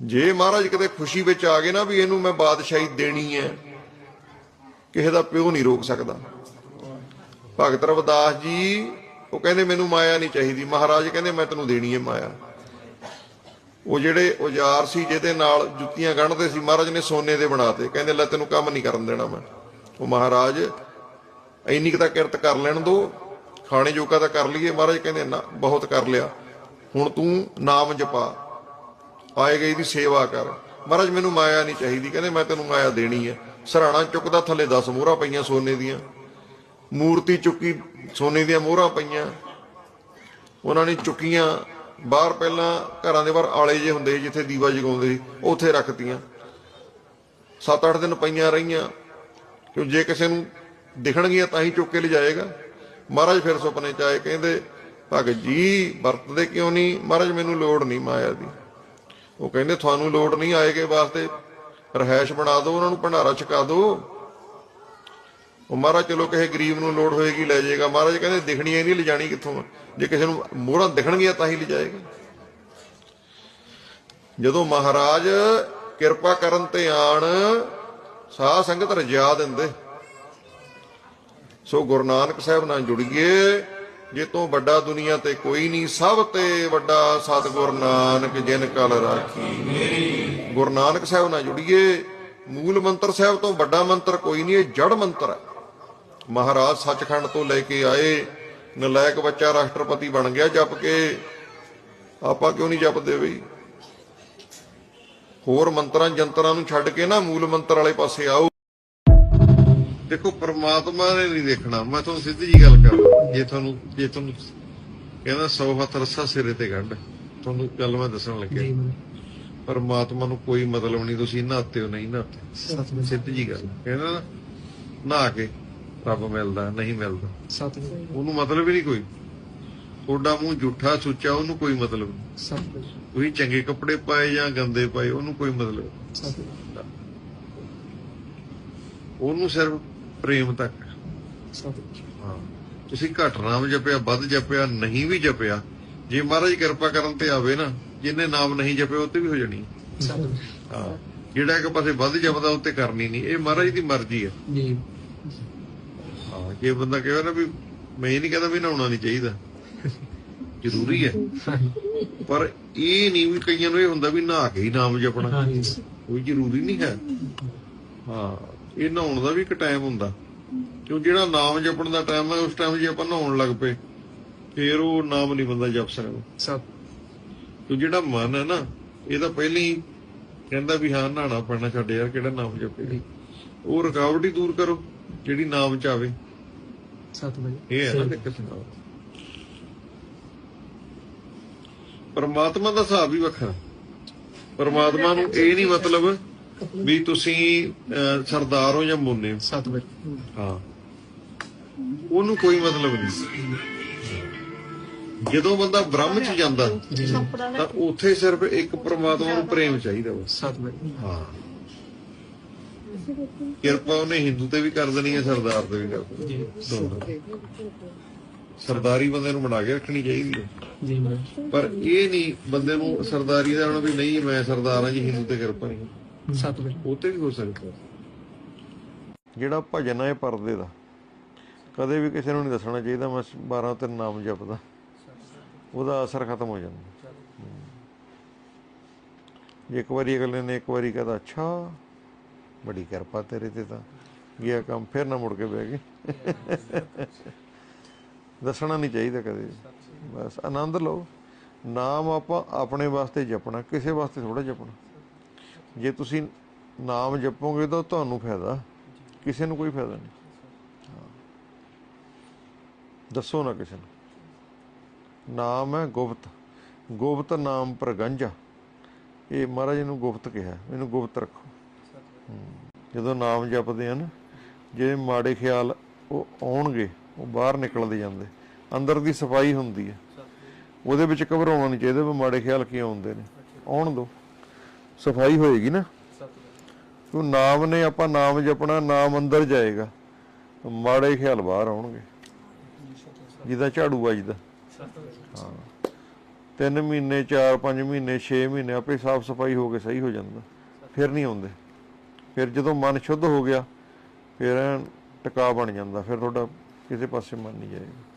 ਜੇ ਮਹਾਰਾਜ ਕਿਤੇ ਖੁਸ਼ੀ ਵਿੱਚ ਆ ਗਏ ਨਾ ਵੀ ਇਹਨੂੰ ਮੈਂ ਬਾਦਸ਼ਾਹੀ ਦੇਣੀ ਹੈ, ਕਿਸੇ ਦਾ ਪਿਓ ਨਹੀਂ ਰੋਕ ਸਕਦਾ। ਭਗਤ ਰਵਿਦਾਸ ਜੀ, ਉਹ ਕਹਿੰਦੇ ਮੈਨੂੰ ਮਾਇਆ ਨਹੀਂ ਚਾਹੀਦੀ। ਮਹਾਰਾਜ ਕਹਿੰਦੇ ਮੈਂ ਤੈਨੂੰ ਦੇਣੀ ਹੈ ਮਾਇਆ। ਉਹ ਜਿਹੜੇ ਔਜ਼ਾਰ ਸੀ, ਜਿਹਦੇ ਨਾਲ ਜੁੱਤੀਆਂ ਗੰਢਦੇ ਸੀ, ਮਹਾਰਾਜ ਨੇ ਸੋਨੇ ਦੇ ਬਣਾਤੇ ਕਹਿੰਦੇ, ਲੈ ਤੈਨੂੰ ਕੰਮ ਨਹੀਂ ਕਰਨ ਦੇਣਾ ਮੈਂ। ਉਹ ਮਹਾਰਾਜ, ਇੰਨੀ ਕੁ ਤਾਂ ਕਿਰਤ ਕਰ ਲੈਣ ਦੋ। ਖਾਣੇ ਜੋਗਾ ਤਾਂ ਕਰ ਲਈਏ। ਮਹਾਰਾਜ ਕਹਿੰਦੇ, ਨਾ, ਬਹੁਤ ਕਰ ਲਿਆ। ਹੁਣ ਤੂੰ ਨਾਮ ਜਪਾ। ਆਏ ਗਈ ਦੀ ਸੇਵਾ ਕਰ। ਮਹਾਰਾਜ, ਮੈਨੂੰ ਮਾਇਆ ਨਹੀਂ ਚਾਹੀਦੀ। ਕਹਿੰਦੇ, ਮੈਂ ਤੈਨੂੰ ਮਾਇਆ ਦੇਣੀ ਹੈ ਸਰਾਣਾ ਚੁੱਕਦਾ ਥੱਲੇ 10 ਮੋਹਰਾਂ ਪਈਆਂ ਸੋਨੇ ਦੀਆਂ। ਮੂਰਤੀ ਚੁੱਕੀ ਸੋਨੇ ਦੀਆਂ ਮੋਹਰਾਂ ਪਈਆਂ। ਉਹਨਾਂ ਨੇ ਚੁੱਕੀਆਂ। ਬਾਹਰ ਪਹਿਲਾਂ ਘਰਾਂ ਦੇ ਬਾਹਰ ਆਲੇ ਜੇ ਹੁੰਦੇ ਸੀ, ਜਿੱਥੇ ਦੀਵਾ ਜਗਾਉਂਦੇ ਸੀ ਉੱਥੇ ਰੱਖਤੀਆਂ। 7-8 ਦਿਨ ਪਈਆਂ ਰਹੀਆਂ। ਕਿ ਜੇ ਕਿਸੇ ਨੂੰ ਦਿਖਣਗੀਆਂ ਤਾਂ ਹੀ ਚੁੱਕ ਕੇ ਲਿਜਾਏਗਾ। ਮਹਾਰਾਜ ਫਿਰ ਸੁਪਨੇ ਚ ਆਏ, ਕਹਿੰਦੇ, ਭਗਤ ਜੀ, ਵਰਤਦੇ ਕਿਉਂ ਨਹੀਂ? ਮਹਾਰਾਜ, ਮੈਨੂੰ ਲੋੜ ਨਹੀਂ ਮਾਇਆ ਦੀ। ਉਹ ਕਹਿੰਦੇ, ਤੁਹਾਨੂੰ ਲੋੜ ਨਹੀਂ ਆਏਗੇ ਵਾਸਤੇ। ਰਹਿائش ਬਣਾ ਦਿਓ, ਉਹਨਾਂ ਨੂੰ ਭੰਡਾਰਾ ਛਕਾ ਦਿਓ। ਉਹ ਮਹਾਰਾਜ, ਚਲੋ ਕਿਸੇ ਗਰੀਬ ਨੂੰ ਲੋੜ ਹੋਏਗੀ, ਲੈ ਜਾਏਗਾ। ਮਹਾਰਾਜ ਕਹਿੰਦੇ ਦਿਖਣੀ ਨਹੀਂ ਲਿਜਾਣੀ ਕਿੱਥੋਂ? ਜੇ ਕਿਸੇ ਨੂੰ ਮੋਹਰਾਂ ਦਿਖਣਗੀਆਂ ਤਾਂ ਹੀ ਲਿਜਾਏਗਾ। ਜਦੋਂ ਮਹਾਰਾਜ ਕਿਰਪਾ ਕਰਨ ਤੇ ਆਣ, ਸਾਧ ਸੰਗਤ ਰਜਾ ਦਿੰਦੇ। ਸੋ ਗੁਰੂ ਨਾਨਕ ਸਾਹਿਬ ਨਾਲ ਜੁੜੀਏ। ਜੇ ਤੋਂ ਵੱਡਾ ਦੁਨੀਆ ਤੇ ਕੋਈ ਨਹੀਂ, ਸਭ ਤੇ ਵੱਡਾ ਸਤਿਗੁਰ ਨਾਨਕ ਜਿਨ ਕਲ ਰਾਖੀ। ਗੁਰੂ ਨਾਨਕ ਸਾਹਿਬ ਨਾਲ ਜੁੜੀਏ। ਮੂਲ ਮੰਤਰ ਸਾਹਿਬ ਤੋਂ ਵੱਡਾ ਮੰਤਰ ਕੋਈ ਨਹੀਂ, ਇਹ ਜੜ ਮੰਤਰ ਹੈ। ਮਹਾਰਾਜ ਸੱਚਖੰਡ ਤੋਂ ਲੈ ਕੇ ਆਏ, ਨਲਾਇਕ ਬੱਚਾ ਰਾਸ਼ਟਰਪਤੀ ਬਣ ਗਿਆ ਜਪ ਕੇ। ਆਪਾਂ ਕਿਉਂ ਨਹੀਂ ਜਪਦੇ ਬਈ? ਹੋਰ ਮੰਤਰਾਂ, ਜੰਤਰਾਂ ਨੂੰ ਛੱਡ ਕੇ ਨਾ ਮੂਲ ਮੰਤਰ ਵਾਲੇ ਪਾਸੇ ਆਓ। ਦੇਖੋ, ਪਰਮਾਤਮਾ ਨੇ ਨਹੀਂ ਦੇਖਣਾ। ਮੈਂ ਤੁਹਾਨੂੰ ਸਿੱਧੀ ਜੀ ਗੱਲ ਕਰਦਾ। ਜੇ ਤੁਹਾਨੂੰ ਜੇ ਤੁਹਾਨੂੰ ਕਹਿੰਦਾ 100 ਹੱਥ ਰੱਸਾ ਸਿਰੇ ਤੇ ਗੰਢ ਤੁਹਾਨੂੰ ਗੱਲ ਮੈਂ ਦੱਸਣ ਲੱਗਿਆ। ਪਰਮਾਤਮਾ ਨੂੰ ਕੋਈ ਮਤਲਬ ਨਹੀਂ ਤੁਸੀਂ ਨਹਾਤੇ ਹੋ ਨਹੀਂ ਨਹਾਤੇ। ਸਿੱਧੀ ਜੀ ਗੱਲ। ਕਹਿੰਦਾ ਨਾ, ਨਹਾ ਕੇ ਰੱਬ ਮਿਲਦਾ ਨਹੀਂ ਮਿਲਦਾ। ਉਹਨੂੰ ਮਤਲਬ ਹੀ ਨਹੀਂ ਕੋਈ। ਤੁਹਾਡਾ ਮੂੰਹ ਝੂਠਾ ਸੁੱਚਾ ਉਹਨੂੰ ਕੋਈ ਮਤਲਬ ਨਹੀਂ। ਤੁਸੀਂ ਚੰਗੇ ਕੱਪੜੇ ਪਾਏ ਜਾਂ ਗੰਦੇ ਪਾਏ ਉਹਨੂੰ ਕੋਈ ਮਤਲਬ ਉਹਨੂੰ ਸਿਰਫ ਪ੍ਰੇਮ ਤੱਕ। ਹਾਂ। ਤੁਸੀਂ ਘੱਟ ਨਾਮ ਜਪਿਆ ਵੱਧ ਜਪਿਆ ਨਹੀਂ ਵੀ ਜਪਿਆ ਜੇ ਮਹਾਰਾਜ ਕਿਰਪਾ ਕਰਨ ਤੇ ਆਵੇ ਨਾ ਜਿੰਨੇ ਨਾਮ ਨਹੀਂ ਜਪਿਆ ਉਹ ਤੇ ਵੀ ਹੋ ਜਾਣੀ ਹੈ। ਜਿਹੜਾ ਇੱਕ ਪਾਸੇ ਵੱਧ ਜਪਦਾ ਉੱਤੇ ਕਰਨੀ ਨਹੀਂ। ਇਹ ਮਹਾਰਾਜ ਦੀ ਮਰਜ਼ੀ ਹੈ। ਜੀ। ਹਾਂ ਜੇ ਬੰਦਾ ਕਹੇ ਨਾ ਵੀ ਮੈਂ ਇਹ ਨਹੀਂ ਕਹਿੰਦਾ ਵੀ ਨਹਾਉਣਾ ਨਹੀਂ ਚਾਹੀਦਾ। ਜ਼ਰੂਰੀ ਹੈ। ਪਰ ਇਹ ਨਹੀਂ ਵੀ ਕਈਆਂ ਨੂੰ ਇਹ ਹੁੰਦਾ ਵੀ ਨਹਾ ਕੇ ਹੀ ਨਾਮ ਜਪਣਾ। ਕੋਈ ਜ਼ਰੂਰੀ ਨਹੀਂ ਹੈ। ਹਾਂ ਇਹ ਨਹਾਉਣ ਦਾ ਵੀ ਇੱਕ ਟਾਈਮ ਹੁੰਦਾ। ਕਿਉਂ ਜਿਹੜਾ ਨਾਮ ਜਪਣ ਦਾ ਟਾਈਮ ਹੈ ਉਸ ਟਾਈਮ ਜੇ ਆਪਾਂ ਨਹਾਉਣ ਲੱਗ ਪਏ ਫੇਰ ਉਹ ਨਾਮ ਨਹੀਂ ਬੰਦਾ ਜਪ ਸਕਦਾ। ਸਤ ਕਿਉਂ ਜਿਹੜਾ ਮਨ ਹੈ ਨਾ ਇਹ ਤਾਂ ਪਹਿਲਾਂ ਹੀ ਕਹਿੰਦਾ ਵੀ ਹਾਂ ਨਹਾਣਾ ਪੈਣਾ ਛੱਡ ਯਾਰ ਕਿਹੜਾ ਨਾਮ ਜਪੇ ਉਹ ਰੁਕਾਵਟ ਹੀ ਦੂਰ ਕਰੋ ਜਿਹੜੀ ਨਾਮ ਚ ਆਵੇ। ਸਤਿਗੁਰੂ। ਇਹ ਹੈ ਨਾ ਦਿੱਕਤ ਪਰਮਾਤਮਾ ਦਾ ਹਿਸਾਬ ਹੀ ਵੱਖਰਾ। ਪਰਮਾਤਮਾ ਨੂੰ ਇਹ ਨਹੀਂ ਮਤਲਬ ਵੀ ਤੁਸੀਂ ਸਰਦਾਰ ਹੋ ਜਾਂ ਮੁੰਨੇ ਸਤਿਗੁਰੂ। ਹਾਂ। ਉਹਨੂੰ ਕੋਈ ਮਤਲਬ ਨਹੀਂ ਜਦੋਂ ਬੰਦਾ ਬ੍ਰਹਮ ਚ ਜਾਂਦਾ ਤਾਂ ਉੱਥੇ ਸਿਰਫ ਇੱਕ ਪਰਮਾਤਮਾ ਨੂੰ ਪ੍ਰੇਮ ਚਾਹੀਦਾ ਸਤਿਗੁਰੂ ਹਾਂ। ਕਿਰਪਾ ਉਹਨੇ ਹਿੰਦੂ ਤੇ ਵੀ ਕਰ ਦੇਣੀ ਹੈ ਸਰਦਾਰ ਤੇ ਵੀ ਕਰ ਦੇਣੀ। ਸਰਦਾਰੀ ਬੰਦੇ ਨੂੰ ਬਣਾ ਕੇ ਰੱਖਣੀ ਚਾਹੀਦੀ ਹੈ। ਜੀ ਪਰ ਇਹ ਨਹੀਂ ਬੰਦੇ ਨੂੰ ਸਰਦਾਰੀ ਦਾ ਹੋਣਾ ਵੀ ਨਹੀਂ ਮੈਂ ਸਰਦਾਰ ਹਾਂ ਜੀ ਹਿੰਦੂ ਤੇ ਕਿਰਪਾ ਨਹੀਂ। ਸਤਿਗੁਰੂ। ਉਹ ਤੇ ਵੀ ਹੋ ਸਕਦਾ। ਜਿਹੜਾ ਭਜਨ ਹੈ ਪਰਦੇ ਦਾ। ਕਦੇ ਵੀ ਕਿਸੇ ਨੂੰ ਨਹੀਂ ਦੱਸਣਾ ਚਾਹੀਦਾ, ਮੈਂ 12 ਤੇ ਨਾਮ ਜਪਦਾ। ਉਹਦਾ ਅਸਰ ਖਤਮ ਹੋ ਜਾਂਦਾ। ਜੇ ਇੱਕ ਵਾਰੀ ਅਗਲੇ ਨੇ ਇੱਕ ਵਾਰੀ ਕਹਦਾ ਅੱਛਾ, ਬੜੀ ਕਿਰਪਾ ਤੇਰੇ ਤੇ ਤਾਂ। ਗਿਆ ਕੰਮ, ਫਿਰ ਨਾ ਮੁੜ ਕੇ ਬਹਿ ਗਏ ਦੱਸਣਾ ਨਹੀਂ ਚਾਹੀਦਾ ਕਦੇ। ਬਸ, ਆਨੰਦ ਲਓ। ਨਾਮ ਆਪਾਂ ਆਪਣੇ ਵਾਸਤੇ ਜਪਣਾ, ਕਿਸੇ ਵਾਸਤੇ ਥੋੜਾ ਜਪਣਾ। ਜੇ ਤੁਸੀਂ ਨਾਮ ਜਪੋਗੇ ਤਾਂ ਤੁਹਾਨੂੰ ਫਾਇਦਾ। ਕਿਸੇ ਨੂੰ ਕੋਈ ਫਾਇਦਾ ਨਹੀਂ। ਦੱਸੋ ਨਾ ਕਿਸੇ ਨੂੰ। ਨਾਮ ਹੈ ਗੁਪਤ। ਗੁਪਤ ਨਾਮ ਪ੍ਰਗੰਜਾ। ਇਹ ਮਹਾਰਾਜ ਨੂੰ ਗੁਪਤ ਕਿਹਾ ਇਹਨੂੰ ਗੁਪਤ ਰੱਖੋ। ਜਦੋਂ ਨਾਮ ਜਪਦੇ ਹਨ ਜਿਹੜੇ ਮਾੜੇ ਖਿਆਲ ਉਹ ਆਉਣਗੇ, ਉਹ ਬਾਹਰ ਨਿਕਲਦੇ ਜਾਂਦੇ। ਅੰਦਰ ਦੀ ਸਫ਼ਾਈ ਹੁੰਦੀ ਹੈ। ਉਹਦੇ ਵਿੱਚ ਘਬਰਾਉਣਾ ਨਹੀਂ ਚਾਹੀਦਾ ਵੀ ਮਾੜੇ ਖਿਆਲ ਕਿਉਂ ਆਉਂਦੇ ਨੇ। ਆਉਣ ਦੋ। ਸਫ਼ਾਈ ਹੋਏਗੀ ਨਾ। ਤੂੰ ਨਾਮ ਨੇ, ਆਪਾਂ ਨਾਮ ਜਪਣਾ, ਨਾਮ ਅੰਦਰ ਜਾਏਗਾ। ਮਾੜੇ ਖਿਆਲ ਬਾਹਰ ਆਉਣਗੇ। ਜਿਹਦਾ ਝਾੜੂ ਵੱਜਦਾ ਹਾਂ। ਤਿੰਨ ਮਹੀਨੇ 4 5 ਮਹੀਨੇ 6 ਮਹੀਨੇ ਆਪੇ ਸਾਫ਼ ਸਫ਼ਾਈ ਹੋ ਕੇ ਸਹੀ ਹੋ ਜਾਂਦਾ। ਫਿਰ ਨਹੀਂ ਆਉਂਦੇ। ਫਿਰ ਜਦੋਂ ਮਨ ਸ਼ੁੱਧ ਹੋ ਗਿਆ, ਫਿਰ ਐਨ ਟਿਕਾ ਬਣ ਜਾਂਦਾ। ਫਿਰ ਤੁਹਾਡਾ ਕਿਸੇ ਪਾਸੇ ਮਨ ਨਹੀਂ ਜਾਏਗਾ।